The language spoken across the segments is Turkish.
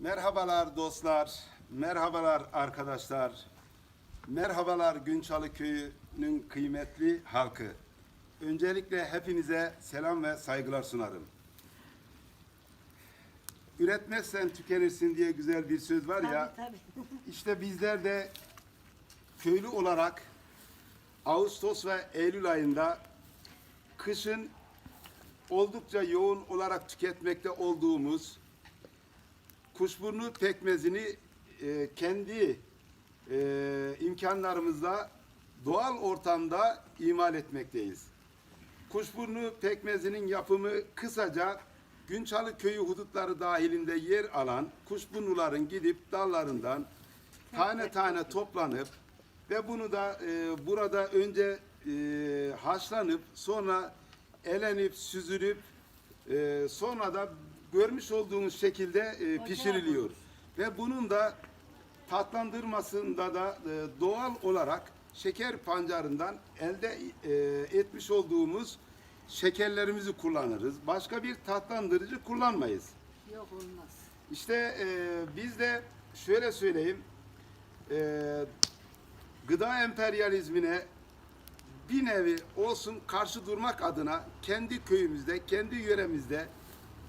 Merhabalar dostlar, merhabalar arkadaşlar, merhabalar Günçalı Köyü'nün kıymetli halkı. Öncelikle hepinize selam ve saygılar sunarım. Üretmezsen tükenirsin diye güzel bir söz var ya. Tabii tabii. İşte bizler de köylü olarak Ağustos ve Eylül ayında kışın oldukça yoğun olarak tüketmekte olduğumuz kuşburnu pekmezini e, kendi e, imkanlarımızla doğal ortamda imal etmekteyiz. Kuşburnu pekmezinin yapımı kısaca Günçalı köyü hudutları dahilinde yer alan kuşburnuların gidip dallarından tane tane toplanıp ve bunu da e, burada önce e, haşlanıp sonra elenip süzülüp e, sonra da görmüş olduğunuz şekilde e, pişiriliyor. Ve bunun da tatlandırmasında da e, doğal olarak şeker pancarından elde e, etmiş olduğumuz şekerlerimizi kullanırız. Başka bir tatlandırıcı kullanmayız. Yok olmaz. İşte e, biz de şöyle söyleyeyim, e, gıda emperyalizmine bir nevi olsun karşı durmak adına kendi köyümüzde, kendi yöremizde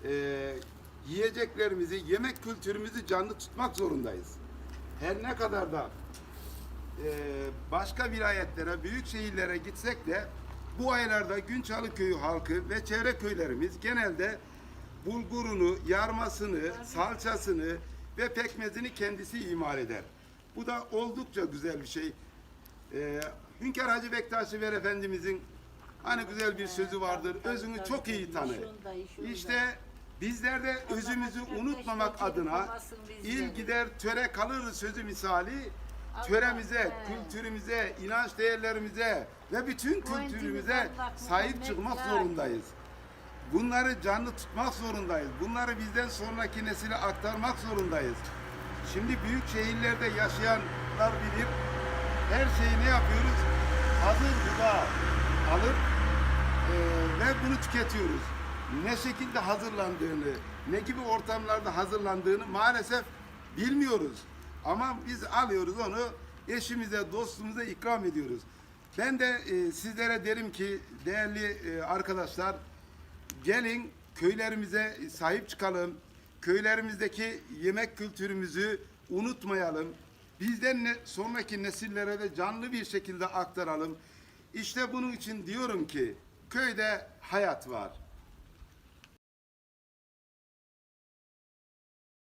e, yiyeceklerimizi, yemek kültürümüzü canlı tutmak zorundayız. Her ne kadar da e, başka vilayetlere, büyük şehirlere gitsek de bu aylarda Günçalı köyü halkı ve çevre köylerimiz genelde bulgurunu, yarmasını, salçasını ve pekmezini kendisi imal eder. Bu da oldukça güzel bir şey. Ee, Hünkar Hacı Bektaşi Ver Efendimizin hani güzel bir sözü vardır. Özünü çok iyi tanı. İşte bizler de özümüzü unutmamak adına il gider töre kalır sözü misali töremize, kültürümüze, inanç değerlerimize ve bütün kültürümüze sahip çıkmak zorundayız. Bunları canlı tutmak zorundayız. Bunları bizden sonraki nesile aktarmak zorundayız. Şimdi büyük şehirlerde yaşayanlar bilir. Her şeyi ne yapıyoruz? Hazır gıda alıp e, ve bunu tüketiyoruz. Ne şekilde hazırlandığını, ne gibi ortamlarda hazırlandığını maalesef bilmiyoruz. Ama biz alıyoruz onu eşimize, dostumuza ikram ediyoruz. Ben de e, sizlere derim ki değerli e, arkadaşlar gelin köylerimize sahip çıkalım. Köylerimizdeki yemek kültürümüzü unutmayalım. Bizden ne, sonraki nesillere de canlı bir şekilde aktaralım. İşte bunun için diyorum ki köyde hayat var.